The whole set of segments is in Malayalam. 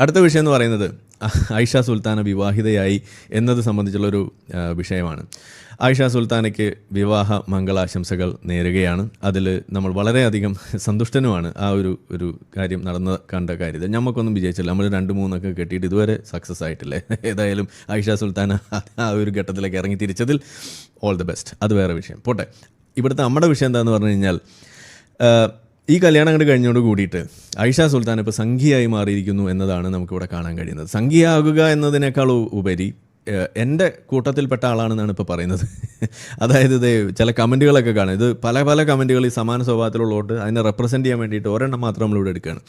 അടുത്ത വിഷയം എന്ന് പറയുന്നത് ഐഷ സുൽത്താന വിവാഹിതയായി എന്നത് സംബന്ധിച്ചുള്ളൊരു വിഷയമാണ്. ആയിഷ സുൽത്താനയ്ക്ക് വിവാഹ മംഗളാശംസകൾ നേരുകയാണ്. അതിൽ നമ്മൾ വളരെയധികം സന്തുഷ്ടനുമാണ് ആ ഒരു ഒരു കാര്യം നടന്ന കണ്ട കാര്യത്തിൽ. നമുക്കൊന്നും വിജയിച്ചില്ല. നമ്മൾ രണ്ട് മൂന്നൊക്കെ കെട്ടിയിട്ട് ഇതുവരെ സക്സസ് ആയിട്ടില്ലേ? ഏതായാലും ആയിഷ സുൽത്താന ആ ഒരു ഘട്ടത്തിലേക്ക് ഇറങ്ങി തിരിച്ചതിൽ ഓൾ ദി ബെസ്റ്റ് അത് വേറെ വിഷയം. പോട്ടെ. ഇവിടുത്തെ നമ്മുടെ വിഷയം എന്താണെന്ന് പറഞ്ഞു കഴിഞ്ഞാൽ ഈ കല്യാണം കണ്ട് കഴിഞ്ഞോട് കൂടിയിട്ട് ഐഷ സുൽത്താൻ ഇപ്പോൾ സംഖ്യയായി മാറിയിരിക്കുന്നു എന്നതാണ് നമുക്കിവിടെ കാണാൻ കഴിയുന്നത്. സംഖ്യയാകുക എന്നതിനേക്കാൾ ഉപരി എന്റെ കൂട്ടത്തിൽപ്പെട്ട ആളാണെന്നാണ് ഇപ്പോൾ പറയുന്നത്. അതായത് ഇത് ചില കമന്റുകളൊക്കെ കാണും. ഇത് പല പല കമന്റുകൾ ഈ സമാന സ്വഭാവത്തിലുള്ളതുകൊണ്ട് അതിനെ റെപ്രസെന്റ് ചെയ്യാൻ വേണ്ടിയിട്ട് ഒരെണ്ണം മാത്രം നമ്മളിവിടെ എടുക്കുകയാണ്.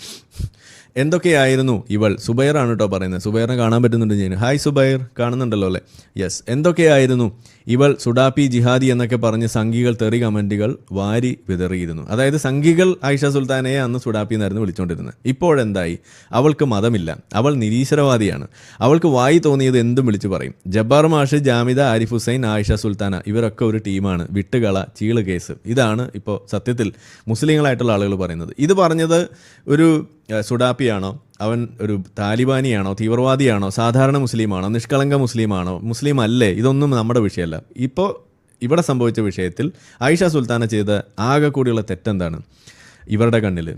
എന്തൊക്കെയായിരുന്നു ഇവൾ? സുബൈറാണ് കേട്ടോ പറയുന്നത്. സുബൈറിനെ കാണാൻ പറ്റുന്നുണ്ട് ഞാൻ ഹായ് സുബൈർ. കാണുന്നുണ്ടല്ലോ അല്ലേ? യെസ് എന്തൊക്കെയായിരുന്നു ഇവൾ? സുഡാപ്പി ജിഹാദി എന്നൊക്കെ പറഞ്ഞ് സംഘികൾ തെറി കമന്റുകൾ വാരി വിതറിയിരുന്നു. അതായത് സംഘികൾ ആയിഷ സുൽത്താനയെ അന്ന് സുഡാപ്പി എന്നായിരുന്നു വിളിച്ചുകൊണ്ടിരുന്നത് ഇപ്പോഴെന്തായി? അവൾക്ക് മതമില്ല. അവൾ നിരീശ്വരവാദിയാണ്. അവൾക്ക് വായി തോന്നിയത് എന്തും വിളിച്ചു പറയും. ജബ്ബാർ മാഷ് ജാമിദ ആരിഫ് ഹുസൈൻ ആയിഷ സുൽത്താന ഇവരൊക്കെ ഒരു ടീമാണ്. വിട്ടുകള ചീൾ കേസ്. ഇതാണ് ഇപ്പോൾ സത്യത്തിൽ മുസ്ലിങ്ങളായിട്ടുള്ള ആളുകൾ പറയുന്നത്. ഇത് പറഞ്ഞത് ഒരു സുഡാപ്പിയാണോ? അവൻ ഒരു താലിബാനിയാണോ? തീവ്രവാദിയാണോ? സാധാരണ മുസ്ലിമാണോ? നിഷ്കളങ്ക മുസ്ലിമാണോ? മുസ്ലിം അല്ലേ? ഇതൊന്നും നമ്മുടെ വിഷയമല്ല. ഇപ്പോൾ ഇവിടെ സംഭവിച്ച വിഷയത്തിൽ ആയിഷ സുൽത്താന ചെയ്ത ആകെ കൂടിയുള്ള തെറ്റെന്താണ്? ഇവരുടെ കണ്ണിൽ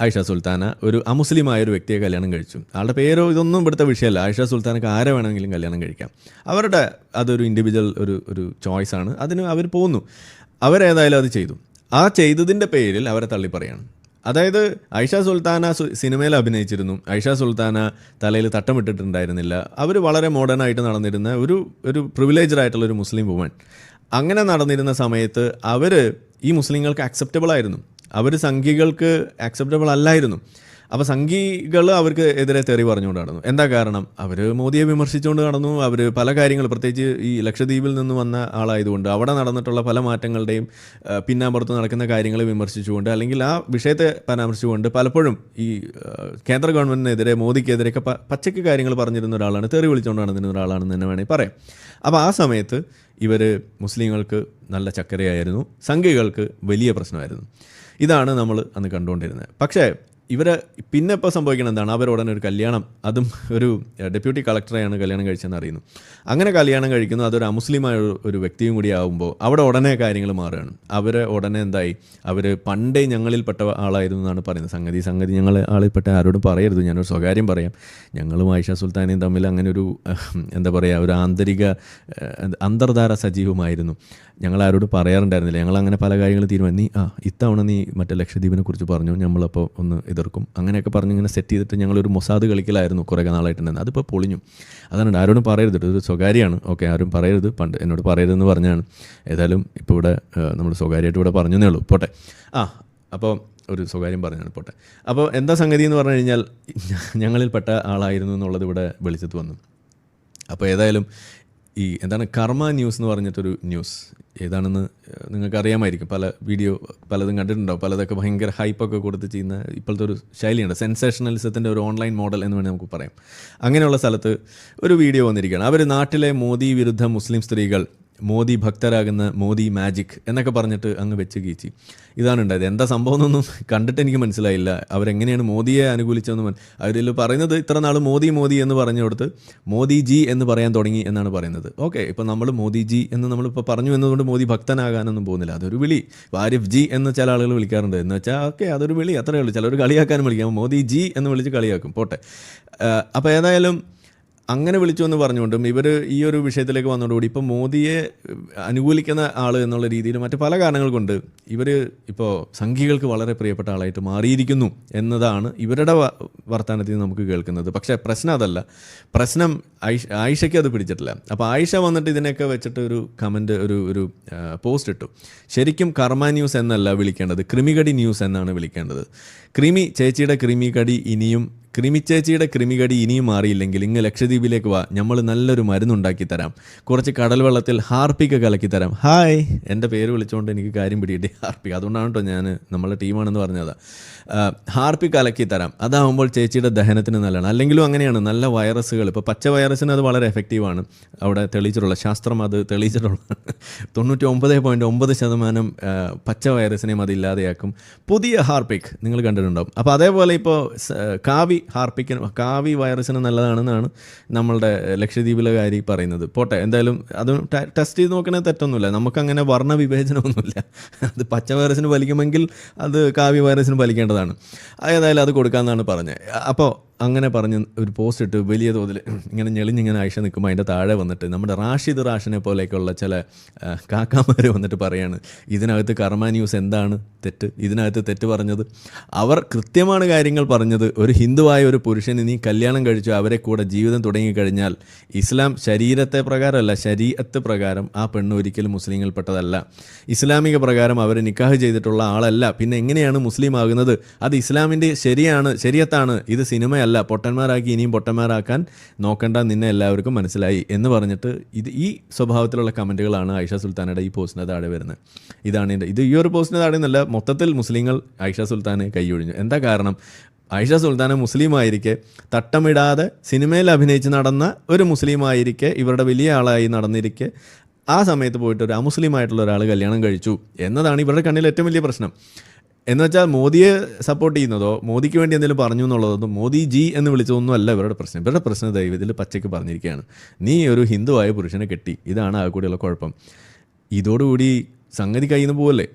ആയിഷ സുൽത്താന ഒരു അമുസ്ലിമായ ഒരു വ്യക്തിയെ കല്യാണം കഴിച്ചു. ആളുടെ പേരോ ഇതൊന്നും ഇവിടുത്തെ വിഷയമല്ല. ആയിഷ സുൽത്താനക്ക് ആരെ വേണമെങ്കിലും കല്യാണം കഴിക്കാം. അവരുടെ അതൊരു ഇൻഡിവിജ്വൽ ഒരു ഒരു ചോയ്സാണ് അതിന് അവർ പോകുന്നു അവരേതായാലും അത് ചെയ്തു. ആ ചെയ്തതിന്റെ പേരിൽ അവരെ തള്ളിപ്പറയാണ്. അതായത് ഐഷ സുൽത്താന സിനിമയിൽ അഭിനയിച്ചിരുന്നു. ഐഷ സുൽത്താന തലയിൽ തട്ടമിട്ടിട്ടുണ്ടായിരുന്നില്ല. അവർ വളരെ മോഡേൺ ആയിട്ട് നടന്നിരുന്ന ഒരു ഒരു പ്രിവിലേജ്ഡ് ആയിട്ടുള്ള ഒരു മുസ്ലിം വുമൺ അങ്ങനെ നടന്നിരുന്ന സമയത്ത് അവർ ഈ മുസ്ലിങ്ങൾക്ക് അക്സെപ്റ്റബിൾ ആയിരുന്നു. അവർ സംഘികൾക്ക് ആക്സെപ്റ്റബിൾ അല്ലായിരുന്നു. അപ്പോൾ സംഘികൾ അവർക്ക് എതിരെ തെറി പറഞ്ഞുകൊണ്ട് നടന്നു. എന്താ കാരണം? അവർ മോദിയെ വിമർശിച്ചുകൊണ്ട് നടന്നു. അവർ പല കാര്യങ്ങൾ പ്രത്യേകിച്ച് ഈ ലക്ഷദ്വീപിൽ നിന്ന് വന്ന ആളായതുകൊണ്ട് അവിടെ നടന്നിട്ടുള്ള പല മാറ്റങ്ങളുടെയും പിന്നാമ്പുറത്ത് നടക്കുന്ന കാര്യങ്ങളെ വിമർശിച്ചുകൊണ്ട് അല്ലെങ്കിൽ ആ വിഷയത്തെ പരാമർശിച്ചുകൊണ്ട് പലപ്പോഴും ഈ കേന്ദ്ര ഗവൺമെന്റിനെതിരെ മോദിക്കെതിരെയൊക്കെ പച്ചയ്ക്ക് കാര്യങ്ങൾ പറഞ്ഞിരുന്ന ഒരാളാണ് തെറി വിളിച്ചുകൊണ്ട് നടന്നിരുന്ന ഒരാളാണെന്ന് തന്നെ വേണമെങ്കിൽ പറയാം. അപ്പോൾ ആ സമയത്ത് ഇവർ മുസ്ലിങ്ങൾക്ക് നല്ല ചക്കരയായിരുന്നു. സംഘികൾക്ക് വലിയ പ്രശ്നമായിരുന്നു. ഇതാണ് നമ്മൾ അന്ന് കണ്ടുകൊണ്ടിരുന്നത്. പക്ഷേ ഇവർ പിന്നെ ഇപ്പോൾ സംഭവിക്കുന്നത് എന്താണ്? അവർ ഉടനെ ഒരു കല്യാണം അതും ഒരു ഡെപ്യൂട്ടി കളക്ടറെയാണ് കല്യാണം കഴിച്ചതെന്ന് അറിയുന്നു. അങ്ങനെ കല്യാണം കഴിക്കുന്നു അതൊരു അമുസ്ലിമായ ഒരു- വ്യക്തിയും കൂടി ആകുമ്പോൾ അവിടെ ഉടനെ കാര്യങ്ങൾ മാറുകയാണ്. അവർ ഉടനെ എന്തായി? അവർ പണ്ടേ ഞങ്ങളിൽപ്പെട്ട ആളായിരുന്നു എന്നാണ് പറയുന്നത്. സംഗതി സംഗതി ഞങ്ങൾ ആളിൽപ്പെട്ട ആരോടും പറയരുത്. ഞാനൊരു സ്വകാര്യം പറയാം. ഞങ്ങളും ആയിഷ സുൽത്താനയും തമ്മിൽ അങ്ങനെ ഒരു എന്താ പറയുക ഒരു ആന്തരിക അന്തർധാര സജീവമായിരുന്നു. ഞങ്ങൾ ആരോട് പറയാറുണ്ടായിരുന്നില്ല. ഞങ്ങൾ അങ്ങനെ പല കാര്യങ്ങളും തീരുമാനം നീ ആ ഇത്തവണ നീ മറ്റേ ലക്ഷദ്വീപിനെ കുറിച്ച് പറഞ്ഞു. നമ്മളപ്പോൾ ഒന്ന് എതിർക്കും. അങ്ങനെയൊക്കെ പറഞ്ഞ് ഇങ്ങനെ സെറ്റ് ചെയ്തിട്ട് ഞങ്ങളൊരു മൊസാദ് കളിക്കലായിരുന്നു കുറേ നാളായിട്ടുണ്ടായിരുന്നു അതിപ്പോൾ പൊളിഞ്ഞു. അതാണ് ആരോടും പറയരുത്. ഒരു സ്വകാര്യമാണ്. ഓക്കെ ആരും പറയരുത്. പണ്ട് എന്നോട് പറയരുതെന്ന് പറഞ്ഞാണ്. ഏതായാലും ഇപ്പോൾ ഇവിടെ നമ്മൾ സ്വകാര്യമായിട്ട് ഇവിടെ പറഞ്ഞതേ ഉള്ളൂ. പോട്ടെ. ആ അപ്പോൾ ഒരു സ്വകാര്യം പറഞ്ഞാണ്. പോട്ടെ. അപ്പോൾ എന്താ സംഗതി എന്ന് പറഞ്ഞു കഴിഞ്ഞാൽ ഞങ്ങളിൽപ്പെട്ട ആളായിരുന്നു എന്നുള്ളത് ഇവിടെ വെളിച്ചത്ത് വന്നു. അപ്പോൾ ഏതായാലും ഈ എന്താണ് കർമ്മ ന്യൂസ് എന്ന് പറഞ്ഞിട്ടൊരു ന്യൂസ്. ഏതാണെന്ന് നിങ്ങൾക്ക് അറിയാമായിരിക്കും പല വീഡിയോ പലതും കണ്ടിട്ടുണ്ടാവും. പലതൊക്കെ ഭയങ്കര ഹൈപ്പൊക്കെ കൊടുത്ത് ചെയ്യുന്ന ഇപ്പോഴത്തെ ഒരു ശൈലിയുണ്ട്. സെൻസേഷണലിസത്തിന്റെ ഒരു ഓൺലൈൻ മോഡൽ എന്ന് വേണമെങ്കിൽ നമുക്ക് പറയാം. അങ്ങനെയുള്ള സ്ഥലത്ത് ഒരു വീഡിയോ വന്നിരിക്കുകയാണ്. അവർ നാട്ടിലെ മോദി വിരുദ്ധ മുസ്ലിം സ്ത്രീകൾ മോദി ഭക്തരാകുന്ന മോദി മാജിക് എന്നൊക്കെ പറഞ്ഞിട്ട് അങ്ങ് വെച്ച് കീച്ചി. ഇതാണ് ഉണ്ടായത്. എന്താ സംഭവം എന്നൊന്നും കണ്ടിട്ട് എനിക്ക് മനസ്സിലായില്ല. അവരെങ്ങനെയാണ് മോദിയെ അനുകൂലിച്ചതെന്ന് അവരിൽ പറയുന്നത് ഇത്ര നാൾ മോദി മോദി എന്ന് പറഞ്ഞു കൊടുത്ത് മോദി ജി എന്ന് പറയാൻ തുടങ്ങി എന്നാണ് പറയുന്നത്. ഓക്കെ ഇപ്പം നമ്മൾ മോദി ജി എന്ന് നമ്മളിപ്പോൾ പറഞ്ഞു എന്നതുകൊണ്ട് മോദി ഭക്തനാകാനൊന്നും പോകുന്നില്ല. അതൊരു വിളി. വാരിഫ് ജി എന്ന് ചില ആളുകൾ വിളിക്കാറുണ്ട്. എന്ന് വെച്ചാൽ ഓക്കെ അതൊരു വിളി. അത്രയേ ഉള്ളൂ. ചിലർ കളിയാക്കാനും വിളിക്കാം. മോദി ജി എന്ന് വിളിച്ച് കളിയാക്കും. പോട്ടെ. അപ്പോൾ ഏതായാലും അങ്ങനെ വിളിച്ചു എന്ന് പറഞ്ഞുകൊണ്ടും ഇവർ ഈ ഒരു വിഷയത്തിലേക്ക് വന്നതോടുകൂടി ഇപ്പോൾ മോദിയെ അനുകൂലിക്കുന്ന ആൾ എന്നുള്ള രീതിയിൽ മറ്റ് പല കാരണങ്ങൾ കൊണ്ട് ഇവർ ഇപ്പോൾ സംഘികൾക്ക് വളരെ പ്രിയപ്പെട്ട ആളായിട്ട് മാറിയിരിക്കുന്നു എന്നതാണ് ഇവരുടെ വർത്തമാനത്തിൽ നമുക്ക് കേൾക്കുന്നത്. പക്ഷേ പ്രശ്നം അതല്ല. പ്രശ്നം ആയിഷ ആയിഷയ്ക്ക് അത് പിടിച്ചിട്ടില്ല. അപ്പോൾ ആയിഷ വന്നിട്ട് ഇതിനൊക്കെ വെച്ചിട്ട് ഒരു കമന്റ് ഒരു ഒരു പോസ്റ്റ് ഇട്ടു. ശരിക്കും കർമ്മ ന്യൂസ് എന്നല്ല വിളിക്കേണ്ടത് ക്രിമികടി ന്യൂസ് എന്നാണ് വിളിക്കേണ്ടത്. ക്രിമി ചേച്ചിയുടെ ക്രിമികടി ഇനിയും ക്രിമിച്ചേച്ചിയുടെ ക്രിമികടി ഇനിയും മാറിയില്ലെങ്കിൽ ഇങ്ങ് ലക്ഷദ്വീപിലേക്ക് വാ. നമ്മൾ നല്ലൊരു മരുന്നുണ്ടാക്കി തരാം. കുറച്ച് കടൽ വെള്ളത്തിൽ ഹാർപ്പിക്ക് കലക്കി തരാം. ഹായ്. എന്റെ പേര് വിളിച്ചുകൊണ്ട് എനിക്ക് കാര്യം പിടിയിട്ട് ഹാർപ്പിക് അതുകൊണ്ടാണ് കേട്ടോ ഞാൻ നമ്മളെ ടീമാണെന്ന് പറഞ്ഞതാ. ഹാർപ്പി കലക്കി തരാം. അതാവുമ്പോൾ ചേച്ചിയുടെ ദഹനത്തിന് നല്ലതാണ്. അല്ലെങ്കിലും അങ്ങനെയാണ്. നല്ല വൈറസുകൾ. ഇപ്പോൾ പച്ച വൈറസിന് അത് വളരെ എഫക്റ്റീവാണ്. അവിടെ തെളിയിച്ചിട്ടുള്ള ശാസ്ത്രം അത് തെളിയിച്ചിട്ടുള്ള തൊണ്ണൂറ്റി ഒമ്പത് പോയിന്റ് ഒമ്പത് ശതമാനം പച്ച വൈറസിനെയും അത് ഇല്ലാതെയാക്കും. പുതിയ ഹാർപ്പിക് നിങ്ങൾ കണ്ടിട്ടുണ്ടാവും. അപ്പോൾ അതേപോലെ ഇപ്പോൾ കാവി ഹാർപ്പിക്കിന് കാവി വൈറസിന് നല്ലതാണെന്നാണ് നമ്മളുടെ ലക്ഷദ്വീപിലെ കാര്യം പറയുന്നത്. പോട്ടെ എന്തായാലും അത് ടെസ്റ്റ് ചെയ്ത് നോക്കണേ തെറ്റൊന്നുമില്ല. നമുക്കങ്ങനെ വർണ വിവേചനമൊന്നുമില്ല അത് പച്ച വൈറസിന് വലിക്കുമെങ്കിൽ അത് കാവി വൈറസിന് വലിക്കേണ്ടതാണ് ഏതായാലും അത് കൊടുക്കാമെന്നാണ് പറഞ്ഞത്. അപ്പോൾ അങ്ങനെ പറഞ്ഞ് ഒരു പോസ്റ്റ് ഇട്ട് വലിയ തോതിൽ ഇങ്ങനെ ഞെളിഞ്ഞിങ്ങനെ ആയിഷ നിൽക്കുമ്പോൾ അതിന്റെ താഴെ വന്നിട്ട് നമ്മുടെ റാഷിദ് റാഷിനെ പോലെയൊക്കെയുള്ള ചില കാക്കാമാർ വന്നിട്ട് പറയാണ് ഇതിനകത്ത് കർമ്മ ന്യൂസ് എന്താണ്? തെറ്റ്. ഇതിനകത്ത് തെറ്റ് പറഞ്ഞത്. അവർ കൃത്യമാണ് കാര്യങ്ങൾ പറഞ്ഞത്. ഒരു ഹിന്ദുവായ ഒരു പുരുഷന് നീ കല്യാണം കഴിച്ചു അവരെ കൂടെ ജീവിതം തുടങ്ങിക്കഴിഞ്ഞാൽ ഇസ്ലാം ശരീരത്തെ പ്രകാരമല്ല ശരീരത്ത് പ്രകാരം ആ പെണ്ണ് ഒരിക്കലും മുസ്ലിങ്ങളിൽപ്പെട്ടതല്ല ഇസ്ലാമിക പ്രകാരം അവർ നിക്കാഹ് ചെയ്തിട്ടുള്ള ആളല്ല. പിന്നെ എങ്ങനെയാണ് മുസ്ലിം ആകുന്നത് അത് ഇസ്ലാമിന്റെ ശരിയാണ് ശരിയത്താണ്. ഇത് സിനിമയല്ല പൊട്ടന്മാരാക്കി ഇനിയും പൊട്ടന്മാരാക്കാൻ നോക്കണ്ട നിന്നെ എല്ലാവർക്കും മനസ്സിലായി എന്ന് പറഞ്ഞിട്ട് ഇത് ഈ സ്വഭാവത്തിലുള്ള കമന്റുകളാണ് ഐഷ സുൽത്താനയുടെ ഈ പോസ്റ്റിന് താഴെ വരുന്നത്. ഇതാണ് എന്റെ ഇത് ഈ ഒരു പോസ്റ്റിന് താഴെ എന്നല്ല മൊത്തത്തിൽ മുസ്ലിങ്ങൾ ഐഷ സുൽത്താനെ കൈയൊഴിഞ്ഞു. എന്താ കാരണം? ഐഷ സുൽത്താന മുസ്ലിമായിരിക്കെ തട്ടമിടാതെ സിനിമയിൽ അഭിനയിച്ച് നടന്ന ഒരു മുസ്ലിമായിരിക്കെ ഇവരുടെ വലിയ ആളായി നടന്നിരിക്കെ ആ സമയത്ത് പോയിട്ട് ഒരു അമുസ്ലിമായിട്ടുള്ള ഒരാൾ കല്യാണം കഴിച്ചു എന്നതാണ് ഇവരുടെ കണ്ണിൽ ഏറ്റവും വലിയ പ്രശ്നം. എന്ന് വെച്ചാൽ മോദിയെ സപ്പോർട്ട് ചെയ്യുന്നതോ മോദിക്ക് വേണ്ടി എന്തെങ്കിലും പറഞ്ഞു എന്നുള്ളതൊന്നും മോദി ജി എന്ന് വിളിച്ചതൊന്നും അല്ല ഇവരുടെ പ്രശ്നം. ഇവരുടെ പ്രശ്നം ദൈവത്തിൽ പച്ചയ്ക്ക് പറഞ്ഞിരിക്കുകയാണ്. നീ ഒരു ഹിന്ദുവായ പുരുഷനെ കെട്ടി. ഇതാണ് ആ കൂടിയുള്ള കുഴപ്പം. ഇതോടുകൂടി സംഗതി കഴിയുന്ന പോവല്ലേ?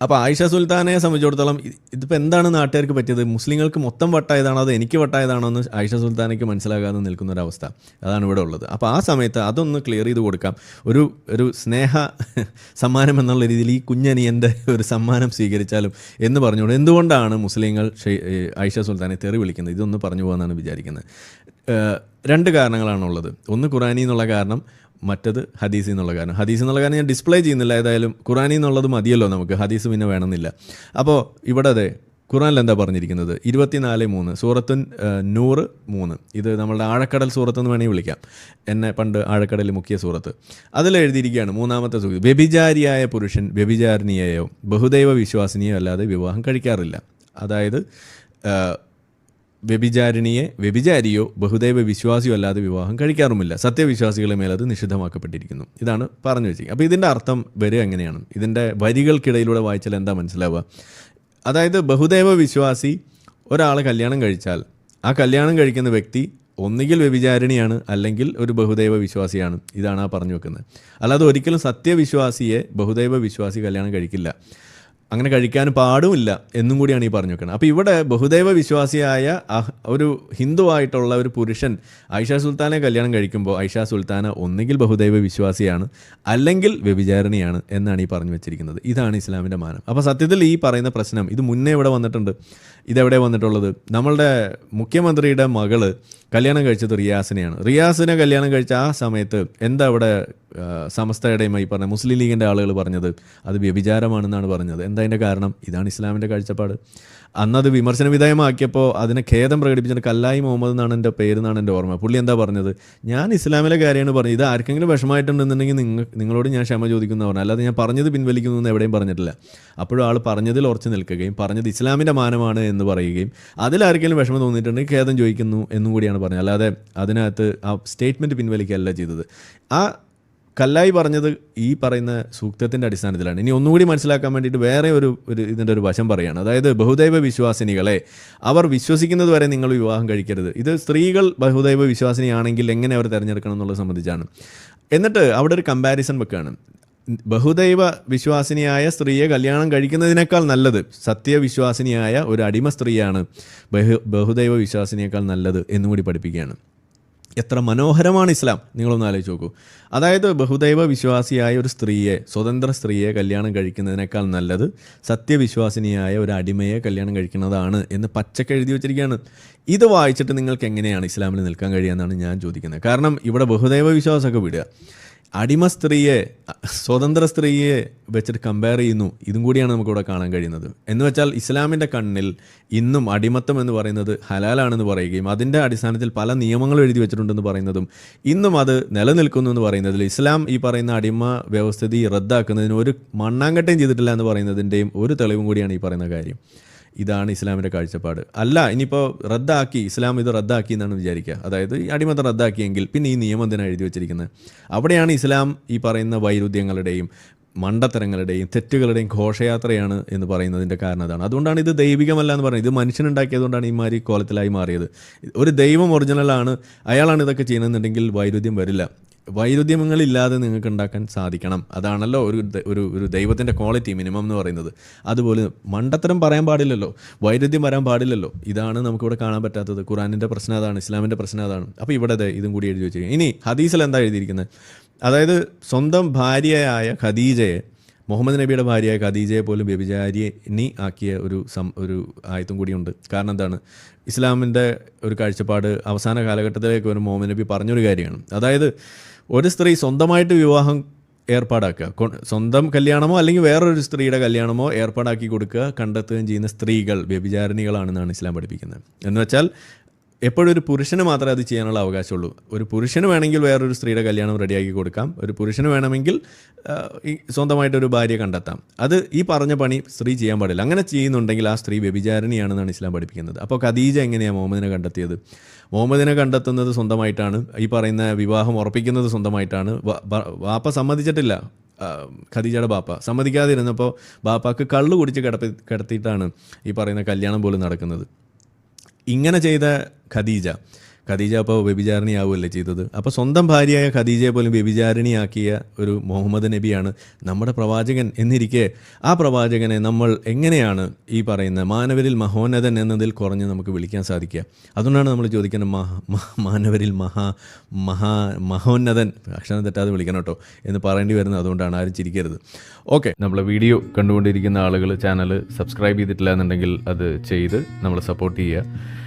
അപ്പോൾ ആയിഷ സുൽത്താനെ സംബന്ധിച്ചിടത്തോളം ഇതിപ്പോൾ എന്താണ് നാട്ടുകാർക്ക് പറ്റിയത്? മുസ്ലിങ്ങൾക്ക് മൊത്തം വട്ടായതാണോ അത് എനിക്ക് വട്ടായതാണോ എന്ന് ആയിഷ സുൽത്താനയ്ക്ക് മനസ്സിലാകാതെ നിൽക്കുന്ന ഒരു അവസ്ഥ അതാണ് ഇവിടെ ഉള്ളത്. അപ്പോൾ ആ സമയത്ത് അതൊന്ന് ക്ലിയർ ചെയ്ത് കൊടുക്കാം. ഒരു ഒരു സ്നേഹ സമ്മാനം എന്നുള്ള രീതിയിൽ ഈ കുഞ്ഞനിയന്റെ ഒരു സമ്മാനം സ്വീകരിച്ചാലും എന്ന് പറഞ്ഞുകൊണ്ട് എന്തുകൊണ്ടാണ് മുസ്ലിങ്ങൾ ഷെയ്- ആയിഷ സുൽത്താനെ തെറി വിളിക്കുന്നത്? ഇതൊന്ന് പറഞ്ഞു പോകാമെന്നാണ് വിചാരിക്കുന്നത്. രണ്ട് കാരണങ്ങളാണുള്ളത്. ഒന്ന് ഖുറാനി എന്നുള്ള കാരണം മറ്റത് ഹദീസ് എന്നുള്ള കാരണം. ഹദീസ് എന്നുള്ള കാരണം ഞാൻ ഡിസ്പ്ലേ ചെയ്യുന്നില്ല ഏതായാലും ഖുറാനി എന്നുള്ളത് മതിയല്ലോ നമുക്ക്. ഹദീസ് പിന്നെ വേണമെന്നില്ല. അപ്പോൾ ഇവിടെ അതെ ഖുറാനിൽ എന്താ പറഞ്ഞിരിക്കുന്നത്? ഇരുപത്തിനാല് മൂന്ന് സൂറത്തുൻ നൂറ് മൂന്ന്. ഇത് നമ്മളുടെ ആഴക്കടൽ സൂറത്ത് എന്ന് വേണമെങ്കിൽ വിളിക്കാം. എന്നെ പണ്ട് ആഴക്കടലിൽ മുഖ്യ സൂറത്ത്. അതിൽ എഴുതിയിരിക്കുകയാണ് മൂന്നാമത്തെ സൂചി വ്യഭിചാരിയായ പുരുഷൻ വ്യഭിചാരിണിയെയോ ബഹുദൈവ വിശ്വാസിനിയോ അല്ലാതെ വിവാഹം കഴിക്കാറില്ല. അതായത് വ്യഭിചാരിണിയെ വ്യഭിചാരിയോ ബഹുദൈവ വിശ്വാസിയോ അല്ലാതെ വിവാഹം കഴിക്കാറുമില്ല. സത്യവിശ്വാസികളെ മേൽ അത് നിഷിദ്ധമാക്കപ്പെട്ടിരിക്കുന്നു. ഇതാണ് പറഞ്ഞു വെച്ചത് അപ്പോൾ ഇതിന്റെ അർത്ഥം വരെ എങ്ങനെയാണ്? ഇതിന്റെ വരികൾക്കിടയിലൂടെ വായിച്ചാൽ എന്താ മനസ്സിലാവുക? അതായത് ബഹുദൈവ വിശ്വാസി ഒരാളെ കല്യാണം കഴിച്ചാൽ ആ കല്യാണം കഴിക്കുന്ന വ്യക്തി ഒന്നുകിൽ വ്യഭിചാരിണിയാണ് അല്ലെങ്കിൽ ഒരു ബഹുദൈവ വിശ്വാസിയാണ്. ഇതാണ് ആ പറഞ്ഞു വെക്കുന്നത്. അല്ലാതെ ഒരിക്കലും സത്യവിശ്വാസിയെ ബഹുദൈവ വിശ്വാസി കല്യാണം കഴിക്കില്ല. അങ്ങനെ കഴിക്കാൻ പാടുമില്ല എന്നും കൂടിയാണ് ഈ പറഞ്ഞു വെക്കുന്നത് അപ്പോൾ ഇവിടെ ബഹുദൈവ വിശ്വാസിയായ ഒരു ഹിന്ദുവായിട്ടുള്ള ഒരു പുരുഷൻ ഐഷ സുൽത്താനെ കല്യാണം കഴിക്കുമ്പോൾ ഐഷ സുൽത്താന ഒന്നുകിൽ ബഹുദൈവ വിശ്വാസിയാണ് അല്ലെങ്കിൽ വ്യഭിചാരിണിയാണ് എന്നാണ് ഈ പറഞ്ഞു വെച്ചിരിക്കുന്നത് ഇതാണ് ഇസ്ലാമിന്റെ മാനം. അപ്പോൾ സത്യത്തിൽ ഈ പറയുന്ന പ്രശ്നം ഇത് മുന്നേ ഇവിടെ വന്നിട്ടുണ്ട്. ഇതെവിടെ വന്നിട്ടുള്ളത്? നമ്മളുടെ മുഖ്യമന്ത്രിയുടെ മകൾ കല്യാണം കഴിച്ചത് റിയാസിനെയാണ്. റിയാസിനെ കല്യാണം കഴിച്ച ആ സമയത്ത് എന്താ ഇവിടെ ആ, സമസ്തയുടെയും ഈ പറഞ്ഞ മുസ്ലിം ലീഗിന്റെ ആളുകൾ പറഞ്ഞത്? അത് വ്യഭിചാരമാണെന്നാണ് പറഞ്ഞത്. എന്താ അതിന്റെ കാരണം? ഇതാണ് ഇസ്ലാമിന്റെ കാഴ്ചപ്പാട്. അന്നത് വിമർശന വിധേയമാക്കിയപ്പോൾ അതിനെ ഖേദം പ്രകടിപ്പിച്ചിട്ട് കല്ലായി മുഹമ്മദ് എന്നാണ് എന്റെ പേര് എന്നാണ് എന്റെ ഓർമ്മ. പുള്ളി എന്താ പറഞ്ഞത്? ഞാൻ ഇസ്ലാമിലെ കാര്യമാണ് പറഞ്ഞത്. ഇത് ആർക്കെങ്കിലും വിഷമമായിട്ടുണ്ടെന്നുണ്ടെങ്കിൽ നിങ്ങൾ നിങ്ങളോട് ഞാൻ ക്ഷമ ചോദിക്കുന്ന പറഞ്ഞു. അല്ലാതെ ഞാൻ പറഞ്ഞത് പിൻവലിക്കുന്നു എന്ന് എവിടെയും പറഞ്ഞിട്ടില്ല. അപ്പോഴും ആൾ പറഞ്ഞതിൽ ഉറച്ചു നിൽക്കുകയും പറഞ്ഞത് ഇസ്ലാമിന്റെ മാനമാണ് എന്ന് പറയുകയും അതിലാർക്കെങ്കിലും വിഷമം തോന്നിയിട്ടുണ്ടെങ്കിൽ ഖേദം ചോദിക്കുന്നു എന്നും കൂടിയാണ് പറഞ്ഞത്. അല്ലാതെ അതിനകത്ത് ആ സ്റ്റേറ്റ്മെന്റ് പിൻവലിക്കുകയല്ല ചെയ്തത്. ആ കല്ലായി പറഞ്ഞത് ഈ പറയുന്ന സൂക്തത്തിന്റെ അടിസ്ഥാനത്തിലാണ്. ഇനി ഒന്നുകൂടി മനസ്സിലാക്കാൻ വേണ്ടിയിട്ട് വേറെ ഒരു ഒരു ഇതിന്റെ ഒരു വശം പറയുകയാണ്. അതായത് ബഹുദൈവ വിശ്വാസിനികളെ അവർ വിശ്വസിക്കുന്നത് വരെ നിങ്ങൾ വിവാഹം കഴിക്കരുത്. ഇത് സ്ത്രീകൾ ബഹുദൈവ വിശ്വാസിനിയാണെങ്കിൽ എങ്ങനെ അവർ തിരഞ്ഞെടുക്കണം എന്നുള്ളത് സംബന്ധിച്ചാണ്. എന്നിട്ട് അവിടെ ഒരു കമ്പാരിസൺ വെക്കുകയാണ്. ബഹുദൈവ വിശ്വാസിനിയായ സ്ത്രീയെ കല്യാണം കഴിക്കുന്നതിനേക്കാൾ നല്ലത് സത്യവിശ്വാസിനിയായ ഒരു അടിമ സ്ത്രീയാണ് ബഹു ബഹുദൈവ വിശ്വാസിനിയേക്കാൾ നല്ലത് എന്നുകൂടി പഠിപ്പിക്കുകയാണ്. എത്ര മനോഹരമാണ് ഇസ്ലാം. നിങ്ങളൊന്ന് ആലോചിച്ച് നോക്കൂ. അതായത് ബഹുദൈവ വിശ്വാസിയായ ഒരു സ്ത്രീയെ സ്വതന്ത്ര സ്ത്രീയെ കല്യാണം കഴിക്കുന്നതിനേക്കാൾ നല്ലത് സത്യവിശ്വാസിനിയായ ഒരു അടിമയെ കല്യാണം കഴിക്കുന്നതാണ് എന്ന് പച്ചക്ക് എഴുതി വെച്ചിരിക്കുകയാണ്. ഇത് വായിച്ചിട്ട് നിങ്ങൾക്ക് എങ്ങനെയാണ് ഇസ്ലാമിൽ നിൽക്കാൻ കഴിയുക ഞാൻ ചോദിക്കുന്നത്. കാരണം ഇവിടെ ബഹുദൈവ വിശ്വാസമൊക്കെ വിടുക. അടിമ സ്ത്രീയെ സ്വതന്ത്ര സ്ത്രീയെ വെച്ചിട്ട് കമ്പയർ ചെയ്യുന്നു. ഇതും കൂടിയാണ് നമുക്കിവിടെ കാണാൻ കഴിയുന്നത്. എന്ന് വെച്ചാൽ ഇസ്ലാമിന്റെ കണ്ണിൽ ഇന്നും അടിമത്തം എന്ന് പറയുന്നത് ഹലാലാണെന്ന് പറയുകയും അതിന്റെ അടിസ്ഥാനത്തിൽ പല നിയമങ്ങൾ എഴുതി വെച്ചിട്ടുണ്ടെന്ന് പറയുന്നതും ഇന്നും അത് നിലനിൽക്കുന്നു എന്ന് പറയുന്നതിൽ ഇസ്ലാം ഈ പറയുന്ന അടിമ വ്യവസ്ഥിതി റദ്ദാക്കുന്നതിന് ഒരു മണ്ണാങ്കട്ടയും ചെയ്തിട്ടില്ല എന്ന് പറയുന്നതിന്റെയും ഒരു തെളിവും കൂടിയാണ് ഈ പറയുന്ന കാര്യം. ഇതാണ് ഇസ്ലാമിന്റെ കാഴ്ചപ്പാട്. അല്ല ഇനിയിപ്പോൾ റദ്ദാക്കി ഇസ്ലാം ഇത് റദ്ദാക്കി എന്നാണ് വിചാരിക്കുക. അതായത് ഈ അടിമത്തം റദ്ദാക്കിയെങ്കിൽ പിന്നെ ഈ നിയമം തന്നെ എഴുതി വെച്ചിരിക്കുന്നത്? അവിടെയാണ് ഇസ്ലാം ഈ പറയുന്ന വൈരുദ്ധ്യങ്ങളുടെയും മണ്ടത്തരങ്ങളുടെയും തെറ്റുകളുടെയും ഘോഷയാത്രയാണ് എന്ന് പറയുന്നതിന്റെ കാരണം അതാണ്. അതുകൊണ്ടാണ് ഇത് ദൈവികമല്ല എന്ന് പറയുന്നത്. ഇത് മനുഷ്യനുണ്ടാക്കിയതുകൊണ്ടാണ് ഈ മാതിരി കോലത്തിലായി മാറിയത്. ഒരു ദൈവം ഒറിജിനലാണ് അയാളാണ് ഇതൊക്കെ ചെയ്യുന്നതെന്നുണ്ടെങ്കിൽ വൈരുദ്ധ്യം വരില്ല. വൈരുദ്ധ്യങ്ങളില്ലാതെ നിങ്ങൾക്ക് ഉണ്ടാക്കാൻ സാധിക്കണം. അതാണല്ലോ ഒരു ഒരു ഒരു ദൈവത്തിന്റെ ക്വാളിറ്റി മിനിമം എന്ന് പറയുന്നത്. അതുപോലെ മണ്ടത്തരം പറയാൻ പാടില്ലല്ലോ. വൈരുദ്ധ്യം വരാൻ പാടില്ലല്ലോ. ഇതാണ് നമുക്കിവിടെ കാണാൻ പറ്റാത്തത്. ഖുറാനിന്റെ പ്രശ്നം അതാണ് ഇസ്ലാമിന്റെ പ്രശ്നം അതാണ്. അപ്പോൾ ഇവിടെ ഇതും കൂടി എഴുതി വെച്ചിരിക്കും ഇനി ഹദീസിൽ എന്താ എഴുതിയിരിക്കുന്നത്? അതായത് സ്വന്തം ഭാര്യയായ ഖദീജയെ മുഹമ്മദ് നബിയുടെ ഭാര്യയായ ഖദീജയെ പോലും വ്യഭിചാരിണി ആക്കിയ ഒരു സം ഒരു ആയത്തും കൂടിയുണ്ട് കാരണം എന്താണ്? ഇസ്ലാമിന്റെ ഒരു കാഴ്ചപ്പാട് അവസാന കാലഘട്ടത്തിലേക്ക് ഒരു മുഹമ്മദ് നബി പറഞ്ഞൊരു കാര്യമാണ്. അതായത് ഒരു സ്ത്രീ സ്വന്തമായിട്ട് വിവാഹം ഏർപ്പാടാക്കുക. സ്വന്തം കല്യാണമോ അല്ലെങ്കിൽ വേറൊരു സ്ത്രീയുടെ കല്യാണമോ ഏർപ്പാടാക്കി കൊടുക്കുക കണ്ടെത്തുകയും ചെയ്യുന്ന സ്ത്രീകൾ വ്യഭിചാരിണികളാണെന്നാണ് ഇസ്ലാം പഠിപ്പിക്കുന്നത്. എന്ന് വെച്ചാൽ എപ്പോഴും ഒരു പുരുഷന് മാത്രമേ അത് ചെയ്യാനുള്ള അവകാശമുള്ളൂ. ഒരു പുരുഷന് വേണമെങ്കിൽ വേറൊരു സ്ത്രീയുടെ കല്യാണം റെഡിയാക്കി കൊടുക്കാം. ഒരു പുരുഷന് വേണമെങ്കിൽ ഈ സ്വന്തമായിട്ടൊരു ഭാര്യ കണ്ടെത്താം. അത് ഈ പറഞ്ഞ പണി സ്ത്രീ ചെയ്യാൻ പാടില്ല. അങ്ങനെ ചെയ്യുന്നുണ്ടെങ്കിൽ ആ സ്ത്രീ വ്യഭിചാരിണിയാണെന്നാണ് ഇസ്ലാം പഠിപ്പിക്കുന്നത്. അപ്പോൾ ഖദീജ എങ്ങനെയാണ് മുഹമ്മദിനെ കണ്ടെത്തിയത്? മുഹമ്മദിനെ കണ്ടെത്തുന്നത് സ്വന്തമായിട്ടാണ് ഈ പറയുന്ന വിവാഹം ഉറപ്പിക്കുന്നത് സ്വന്തമായിട്ടാണ്. വാപ്പ സമ്മതിച്ചിട്ടില്ല. ഖദീജയുടെ ബാപ്പ സമ്മതിക്കാതിരുന്നപ്പോൾ ബാപ്പാക്ക് കള്ളു കുടിച്ച് കിടപ്പി കിടത്തിയിട്ടാണ് ഈ പറയുന്ന കല്യാണം പോലും നടക്കുന്നത്. ഇങ്ങനെ ചെയ്ത ഖദീജ. ഖദീജ അപ്പോൾ വ്യഭിചാരിണിയാവുമല്ലേ ചെയ്തത്? അപ്പോൾ സ്വന്തം ഭാര്യയായ ഖദീജയെ പോലും വ്യഭിചാരിണിയാക്കിയ ഒരു മുഹമ്മദ് നബിയാണ് നമ്മുടെ പ്രവാചകൻ എന്നിരിക്കെ. ആ പ്രവാചകനെ നമ്മൾ എങ്ങനെയാണ് ഈ പറയുന്ന മാനവരിൽ മഹോന്നതൻ എന്നതിൽ കുറഞ്ഞ് നമുക്ക് വിളിക്കാൻ സാധിക്കുക? അതുകൊണ്ടാണ് നമ്മൾ ചോദിക്കുന്നത് മഹ മാനവരിൽ മഹാ മഹാ മഹോന്നതൻ. അക്ഷരം തെറ്റാതെ വിളിക്കണം കേട്ടോ എന്ന് പറയേണ്ടി വരുന്നത് അതുകൊണ്ടാണ് ആരും ചിരിക്കരുത്. ഓക്കെ നമ്മളെ വീഡിയോ കണ്ടുകൊണ്ടിരിക്കുന്ന ആളുകൾ ചാനൽ സബ്സ്ക്രൈബ് ചെയ്തിട്ടില്ല എന്നുണ്ടെങ്കിൽ അത് ചെയ്ത് നമ്മളെ സപ്പോർട്ട് ചെയ്യുക.